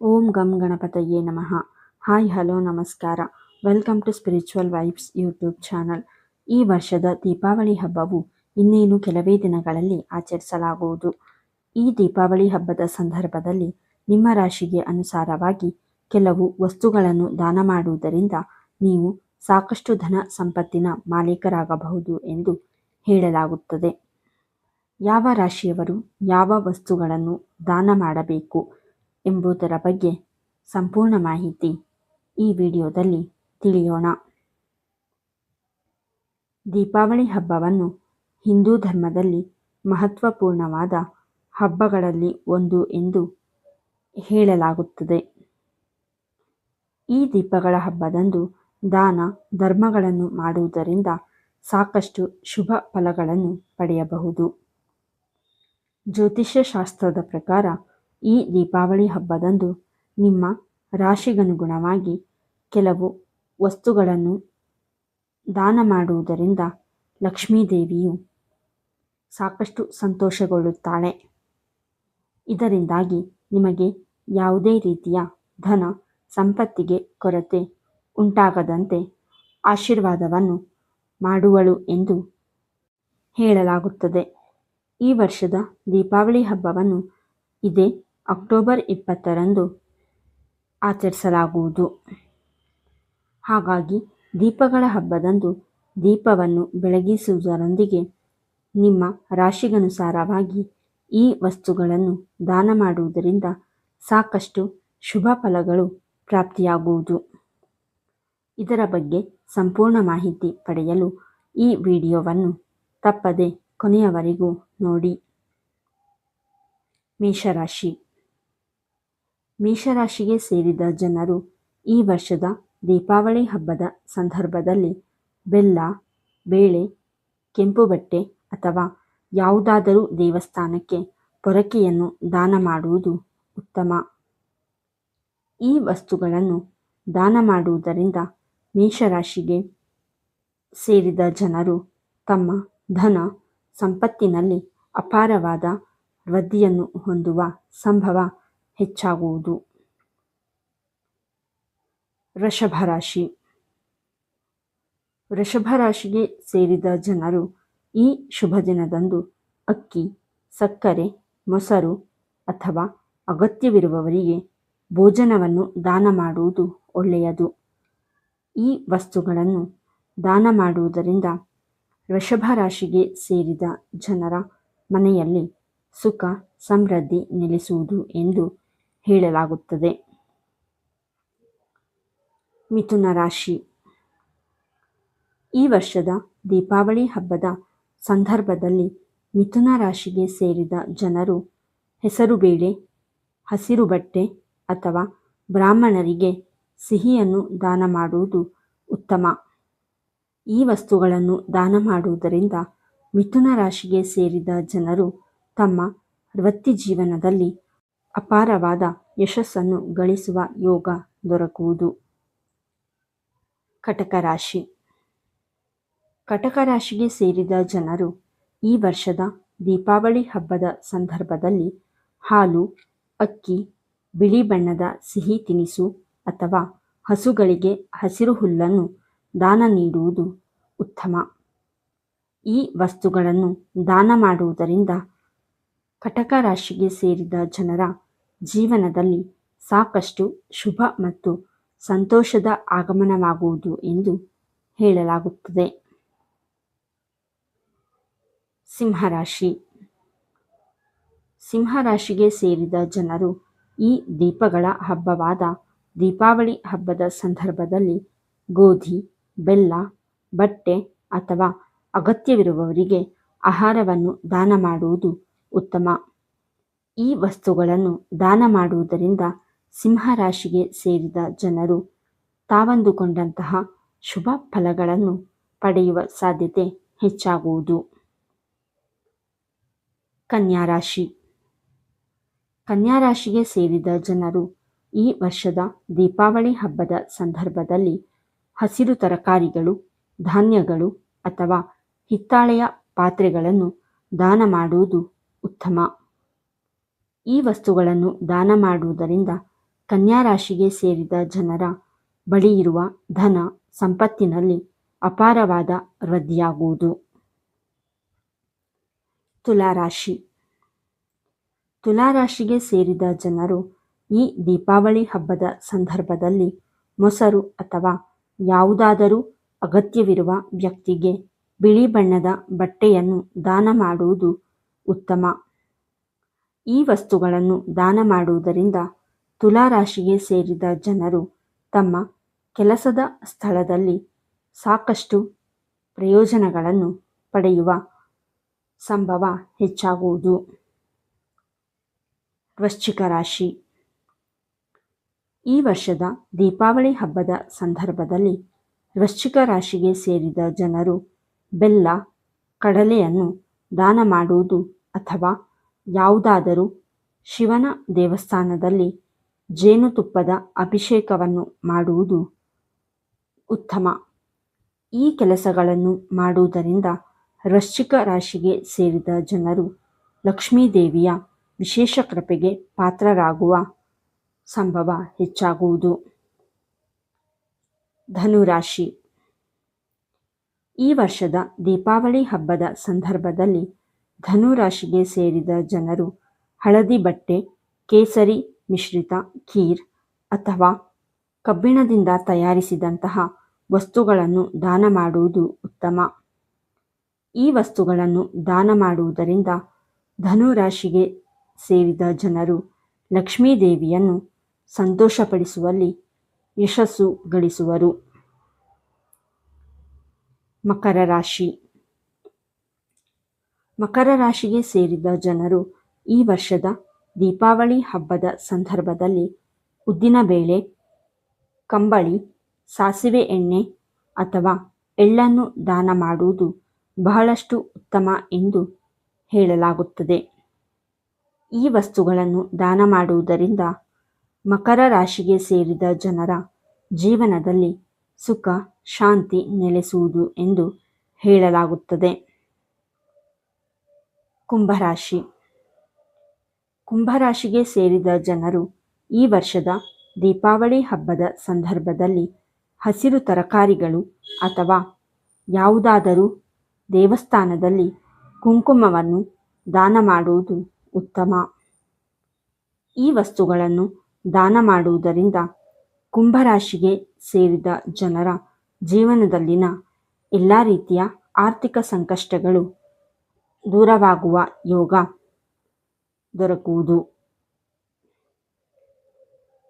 ಓಂ ಗಂ ಗಣಪತಯೇ ನಮಃ. ಹಾಯ್, ಹಲೋ, ನಮಸ್ಕಾರ. Welcome to spiritual vibes YouTube channel. ಈ ವರ್ಷದ ದೀಪಾವಳಿ ಹಬ್ಬವು ಇನ್ನೇನು ಕೆಲವೇ ದಿನಗಳಲ್ಲಿ ಆಚರಿಸಲಾಗುವುದು. ಈ ದೀಪಾವಳಿ ಹಬ್ಬದ ಸಂದರ್ಭದಲ್ಲಿ ನಿಮ್ಮ ರಾಶಿಗೆ ಅನುಸಾರವಾಗಿ ಕೆಲವು ವಸ್ತುಗಳನ್ನು ದಾನ ಮಾಡುವುದರಿಂದ ನೀವು ಸಾಕಷ್ಟು ಧನ ಸಂಪತ್ತಿನ ಮಾಲೀಕರಾಗಬಹುದು ಎಂದು ಹೇಳಲಾಗುತ್ತದೆ. ಯಾವ ರಾಶಿಯವರು ಯಾವ ವಸ್ತುಗಳನ್ನು ದಾನ ಮಾಡಬೇಕು? ಎಂಬುದರ ಬಗ್ಗೆ ಸಂಪೂರ್ಣ ಮಾಹಿತಿ ಈ ವಿಡಿಯೋದಲ್ಲಿ ತಿಳಿಯೋಣ. ದೀಪಾವಳಿ ಹಬ್ಬವನ್ನು ಹಿಂದೂ ಧರ್ಮದಲ್ಲಿ ಮಹತ್ವಪೂರ್ಣವಾದ ಹಬ್ಬಗಳಲ್ಲಿ ಒಂದು ಎಂದು ಹೇಳಲಾಗುತ್ತದೆ. ಈ ದೀಪಗಳ ಹಬ್ಬದಂದು ದಾನ, ಧರ್ಮಗಳನ್ನು ಮಾಡುವುದರಿಂದ ಸಾಕಷ್ಟು ಶುಭ ಫಲಗಳನ್ನು ಪಡೆಯಬಹುದು. ಜ್ಯೋತಿಷ್ಯ ಶಾಸ್ತ್ರದ ಪ್ರಕಾರ ಈ ದೀಪಾವಳಿ ಹಬ್ಬದಂದು ನಿಮ್ಮ ರಾಶಿಗನುಗುಣವಾಗಿ ಕೆಲವು ವಸ್ತುಗಳನ್ನು ದಾನ ಮಾಡುವುದರಿಂದ ಲಕ್ಷ್ಮೀದೇವಿಯು ಸಾಕಷ್ಟು ಸಂತೋಷಗೊಳ್ಳುತ್ತಾಳೆ. ಇದರಿಂದಾಗಿ ನಿಮಗೆ ಯಾವುದೇ ರೀತಿಯ ಧನ ಸಂಪತ್ತಿಗೆ ಕೊರತೆ ಉಂಟಾಗದಂತೆ ಆಶೀರ್ವಾದವನ್ನು ಮಾಡುವಳು ಎಂದು ಹೇಳಲಾಗುತ್ತದೆ. ಈ ವರ್ಷದ ದೀಪಾವಳಿ ಹಬ್ಬವನ್ನು ಇದೇ ಅಕ್ಟೋಬರ್ ಇಪ್ಪತ್ತರಂದು ಆಚರಿಸಲಾಗುವುದು. ಹಾಗಾಗಿ ದೀಪಗಳ ಹಬ್ಬದಂದು ದೀಪವನ್ನು ಬೆಳಗಿಸುವುದರೊಂದಿಗೆ ನಿಮ್ಮ ರಾಶಿಗನುಸಾರವಾಗಿ ಈ ವಸ್ತುಗಳನ್ನು ದಾನ ಮಾಡುವುದರಿಂದ ಸಾಕಷ್ಟು ಶುಭ ಫಲಗಳು ಪ್ರಾಪ್ತಿಯಾಗುವುದು. ಇದರ ಬಗ್ಗೆ ಸಂಪೂರ್ಣ ಮಾಹಿತಿ ಪಡೆಯಲು ಈ ವಿಡಿಯೋವನ್ನು ತಪ್ಪದೆ ಕೊನೆಯವರೆಗೂ ನೋಡಿ. ಮೇಷರಾಶಿ. ಮೇಷರಾಶಿಗೆ ಸೇರಿದ ಜನರು ಈ ವರ್ಷದ ದೀಪಾವಳಿ ಹಬ್ಬದ ಸಂದರ್ಭದಲ್ಲಿ ಬೆಲ್ಲ, ಬೇಳೆ, ಕೆಂಪು ಬಟ್ಟೆ ಅಥವಾ ಯಾವುದಾದರೂ ದೇವಸ್ಥಾನಕ್ಕೆ ಪೊರಕೆಯನ್ನು ದಾನ ಮಾಡುವುದು ಉತ್ತಮ. ಈ ವಸ್ತುಗಳನ್ನು ದಾನ ಮಾಡುವುದರಿಂದ ಮೇಷರಾಶಿಗೆ ಸೇರಿದ ಜನರು ತಮ್ಮ ಧನ ಸಂಪತ್ತಿನಲ್ಲಿ ಅಪಾರವಾದ ವೃದ್ಧಿಯನ್ನು ಹೊಂದುವ ಸಂಭವ ಹೆಚ್ಚಾಗುವುದು. ವೃಷಭ ರಾಶಿ. ವೃಷಭ ರಾಶಿಗೆ ಸೇರಿದ ಜನರು ಈ ಶುಭ ದಿನದಂದು ಅಕ್ಕಿ, ಸಕ್ಕರೆ, ಮೊಸರು ಅಥವಾ ಅಗತ್ಯವಿರುವವರಿಗೆ ಭೋಜನವನ್ನು ದಾನ ಮಾಡುವುದು ಒಳ್ಳೆಯದು. ಈ ವಸ್ತುಗಳನ್ನು ದಾನ ಮಾಡುವುದರಿಂದ ವೃಷಭ ರಾಶಿಗೆ ಸೇರಿದ ಜನರ ಮನೆಯಲ್ಲಿ ಸುಖ, ಸಮೃದ್ಧಿ ನೆಲೆಸುವುದು ಎಂದು ಹೇಳಲಾಗುತ್ತದೆ. ಮಿಥುನ ರಾಶಿ. ಈ ವರ್ಷದ ದೀಪಾವಳಿ ಹಬ್ಬದ ಸಂದರ್ಭದಲ್ಲಿ ಮಿಥುನ ರಾಶಿಗೆ ಸೇರಿದ ಜನರು ಹೆಸರುಬೇಳೆ ಹಸಿರು ಬಟ್ಟೆ ಅಥವಾ ಬ್ರಾಹ್ಮಣರಿಗೆ ಸಿಹಿಯನ್ನು ದಾನ ಮಾಡುವುದು ಉತ್ತಮ. ಈ ವಸ್ತುಗಳನ್ನು ದಾನ ಮಾಡುವುದರಿಂದ ಮಿಥುನ ರಾಶಿಗೆ ಸೇರಿದ ಜನರು ತಮ್ಮ ವೃತ್ತಿ ಜೀವನದಲ್ಲಿ ಅಪಾರವಾದ ಯಶಸ್ಸನ್ನು ಗಳಿಸುವ ಯೋಗ ದೊರಕುವುದು. ಕಟಕ ರಾಶಿ. ಕಟಕ ರಾಶಿಗೆ ಸೇರಿದ ಜನರು ಈ ವರ್ಷದ ದೀಪಾವಳಿ ಹಬ್ಬದ ಸಂದರ್ಭದಲ್ಲಿ ಹಾಲು, ಅಕ್ಕಿ, ಬಿಳಿ ಬಣ್ಣದ ಸಿಹಿ ತಿನಿಸು ಅಥವಾ ಹಸುಗಳಿಗೆ ಹಸಿರು ಹುಲ್ಲನ್ನು ದಾನ ನೀಡುವುದು ಉತ್ತಮ. ಈ ವಸ್ತುಗಳನ್ನು ದಾನ ಮಾಡುವುದರಿಂದ ಕಟಕ ರಾಶಿಗೆ ಸೇರಿದ ಜನರ ಜೀವನದಲ್ಲಿ ಸಾಕಷ್ಟು ಶುಭ ಮತ್ತು ಸಂತೋಷದ ಆಗಮನವಾಗುವುದು ಎಂದು ಹೇಳಲಾಗುತ್ತದೆ. ಸಿಂಹರಾಶಿ. ಸಿಂಹರಾಶಿಗೆ ಸೇರಿದ ಜನರು ಈ ದೀಪಗಳ ಹಬ್ಬವಾದ ದೀಪಾವಳಿ ಹಬ್ಬದ ಸಂದರ್ಭದಲ್ಲಿ ಗೋಧಿ, ಬೆಲ್ಲ, ಬಟ್ಟೆ ಅಥವಾ ಅಗತ್ಯವಿರುವವರಿಗೆ ಆಹಾರವನ್ನು ದಾನ ಮಾಡುವುದು ಉತ್ತಮ. ಈ ವಸ್ತುಗಳನ್ನು ದಾನ ಮಾಡುವುದರಿಂದ ಸಿಂಹರಾಶಿಗೆ ಸೇರಿದ ಜನರು ತಾವಂದುಕೊಂಡಂತಹ ಶುಭ ಫಲಗಳನ್ನು ಪಡೆಯುವ ಸಾಧ್ಯತೆ ಹೆಚ್ಚಾಗುವುದು. ಕನ್ಯಾರಾಶಿ. ಕನ್ಯಾರಾಶಿಗೆ ಸೇರಿದ ಜನರು ಈ ವರ್ಷದ ದೀಪಾವಳಿ ಹಬ್ಬದ ಸಂದರ್ಭದಲ್ಲಿ ಹಸಿರು ತರಕಾರಿಗಳು, ಧಾನ್ಯಗಳು ಅಥವಾ ಹಿತ್ತಾಳೆಯ ಪಾತ್ರೆಗಳನ್ನು ದಾನ ಮಾಡುವುದು ಉತ್ತಮ. ಈ ವಸ್ತುಗಳನ್ನು ದಾನ ಮಾಡುವುದರಿಂದ ಕನ್ಯಾ ರಾಶಿಗೆ ಸೇರಿದ ಜನರ ಬಳಿ ಇರುವ ಧನ ಸಂಪತ್ತಿನಲ್ಲಿ ಅಪಾರವಾದ ವೃದ್ಧಿಯಾಗುವುದು. ತುಲಾರಾಶಿ. ತುಲಾರಾಶಿಗೆ ಸೇರಿದ ಜನರು ಈ ದೀಪಾವಳಿ ಹಬ್ಬದ ಸಂದರ್ಭದಲ್ಲಿ ಮೊಸರು ಅಥವಾ ಯಾವುದಾದರೂ ಅಗತ್ಯವಿರುವ ವ್ಯಕ್ತಿಗೆ ಬಿಳಿ ಬಣ್ಣದ ಬಟ್ಟೆಯನ್ನು ದಾನ ಮಾಡುವುದು ಉತ್ತಮ. ಈ ವಸ್ತುಗಳನ್ನು ದಾನ ಮಾಡುವುದರಿಂದ ತುಲಾರಾಶಿಗೆ ಸೇರಿದ ಜನರು ತಮ್ಮ ಕೆಲಸದ ಸ್ಥಳದಲ್ಲಿ ಸಾಕಷ್ಟು ಪ್ರಯೋಜನಗಳನ್ನು ಪಡೆಯುವ ಸಂಭವ ಹೆಚ್ಚಾಗುವುದು. ವೃಶ್ಚಿಕ ರಾಶಿ. ಈ ವರ್ಷದ ದೀಪಾವಳಿ ಹಬ್ಬದ ಸಂದರ್ಭದಲ್ಲಿ ವೃಶ್ಚಿಕ ರಾಶಿಗೆ ಸೇರಿದ ಜನರು ಬೆಲ್ಲ, ಕಡಲೆಯನ್ನು ದಾನ ಮಾಡುವುದು ಅಥವಾ ಯಾವುದಾದರೂ ಶಿವನ ದೇವಸ್ಥಾನದಲ್ಲಿ ಜೇನುತುಪ್ಪದ ಅಭಿಷೇಕವನ್ನು ಮಾಡುವುದು ಉತ್ತಮ. ಈ ಕೆಲಸಗಳನ್ನು ಮಾಡುವುದರಿಂದ ವೃಶ್ಚಿಕ ರಾಶಿಗೆ ಸೇರಿದ ಜನರು ಲಕ್ಷ್ಮೀದೇವಿಯ ವಿಶೇಷ ಕೃಪೆಗೆ ಪಾತ್ರರಾಗುವ ಸಂಭವ ಹೆಚ್ಚಾಗುವುದು. ಧನುರಾಶಿ. ಈ ವರ್ಷದ ದೀಪಾವಳಿ ಹಬ್ಬದ ಸಂದರ್ಭದಲ್ಲಿ ಧನುರಾಶಿಗೆ ಸೇರಿದ ಜನರು ಹಳದಿ ಬಟ್ಟೆ, ಕೇಸರಿ ಮಿಶ್ರಿತ, ಖೀರ್ ಅಥವಾ ಕಬ್ಬಿಣದಿಂದ ತಯಾರಿಸಿದಂತಹ ವಸ್ತುಗಳನ್ನು ದಾನ ಮಾಡುವುದು ಉತ್ತಮ. ಈ ವಸ್ತುಗಳನ್ನು ದಾನ ಮಾಡುವುದರಿಂದ ಧನುರಾಶಿಗೆ ಸೇರಿದ ಜನರು ಲಕ್ಷ್ಮೀದೇವಿಯನ್ನು ಸಂತೋಷಪಡಿಸುವಲ್ಲಿ ಯಶಸ್ಸು ಗಳಿಸುವರು. ಮಕರ ರಾಶಿ ಮಕರ ರಾಶಿಗೆ ಸೇರಿದ ಜನರು ಈ ವರ್ಷದ ದೀಪಾವಳಿ ಹಬ್ಬದ ಸಂದರ್ಭದಲ್ಲಿ ಉದ್ದಿನಬೇಳೆ ಕಂಬಳಿ, ಸಾಸಿವೆ ಎಣ್ಣೆ ಅಥವಾ ಎಳ್ಳನ್ನು ದಾನ ಮಾಡುವುದು ಬಹಳಷ್ಟು ಉತ್ತಮ ಎಂದು ಹೇಳಲಾಗುತ್ತದೆ. ಈ ವಸ್ತುಗಳನ್ನು ದಾನ ಮಾಡುವುದರಿಂದ ಮಕರ ರಾಶಿಗೆ ಸೇರಿದ ಜನರ ಜೀವನದಲ್ಲಿ ಸುಖ, ಶಾಂತಿ ನೆಲೆಸುವುದು ಎಂದು ಹೇಳಲಾಗುತ್ತದೆ. ಕುಂಭರಾಶಿ. ಕುಂಭರಾಶಿಗೆ ಸೇರಿದ ಜನರು ಈ ವರ್ಷದ ದೀಪಾವಳಿ ಹಬ್ಬದ ಸಂದರ್ಭದಲ್ಲಿ ಹಸಿರು ತರಕಾರಿಗಳು ಅಥವಾ ಯಾವುದಾದರೂ ದೇವಸ್ಥಾನದಲ್ಲಿ ಕುಂಕುಮವನ್ನು ದಾನ ಮಾಡುವುದು ಉತ್ತಮ. ಈ ವಸ್ತುಗಳನ್ನು ದಾನ ಮಾಡುವುದರಿಂದ ಕುಂಭರಾಶಿಗೆ ಸೇರಿದ ಜನರ ಜೀವನದಲ್ಲಿನ ಎಲ್ಲ ರೀತಿಯ ಆರ್ಥಿಕ ಸಂಕಷ್ಟಗಳು ದೂರವಾಗುವ ಯೋಗ ದೊರಕುವುದು.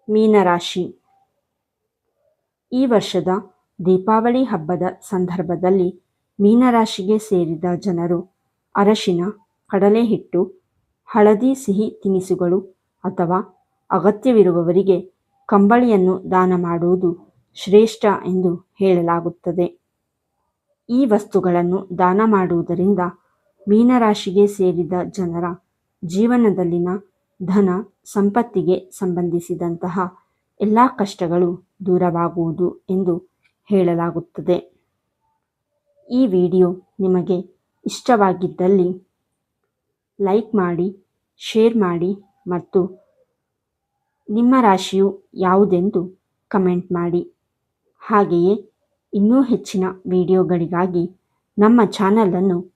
ಮೀನರಾಶಿ. ಈ ವರ್ಷದ ದೀಪಾವಳಿ ಹಬ್ಬದ ಸಂದರ್ಭದಲ್ಲಿ ಮೀನರಾಶಿಗೆ ಸೇರಿದ ಜನರು ಅರಶಿನ ಕಡಲೆ ಹಿಟ್ಟು ಹಳದಿ ಸಿಹಿ ತಿನಿಸುಗಳು ಅಥವಾ ಅಗತ್ಯವಿರುವವರಿಗೆ ಕಂಬಳಿಯನ್ನು ದಾನ ಮಾಡುವುದು ಶ್ರೇಷ್ಠ ಎಂದು ಹೇಳಲಾಗುತ್ತದೆ. ಈ ವಸ್ತುಗಳನ್ನು ದಾನ ಮಾಡುವುದರಿಂದ ಮೀನರಾಶಿಗೆ ಸೇರಿದ ಜನರ ಜೀವನದಲ್ಲಿನ ಧನ ಸಂಪತ್ತಿಗೆ ಸಂಬಂಧಿಸಿದಂತಹ ಎಲ್ಲ ಕಷ್ಟಗಳು ದೂರವಾಗುವುದು ಎಂದು ಹೇಳಲಾಗುತ್ತದೆ. ಈ ವಿಡಿಯೋ ನಿಮಗೆ ಇಷ್ಟವಾಗಿದ್ದಲ್ಲಿ ಲೈಕ್ ಮಾಡಿ, ಶೇರ್ ಮಾಡಿ ಮತ್ತು ನಿಮ್ಮ ರಾಶಿಯು ಯಾವುದೆಂದು ಕಮೆಂಟ್ ಮಾಡಿ. ಹಾಗೆಯೇ ಇನ್ನೂ ಹೆಚ್ಚಿನ ವಿಡಿಯೋಗಳಿಗಾಗಿ ನಮ್ಮ ಚಾನಲನ್ನು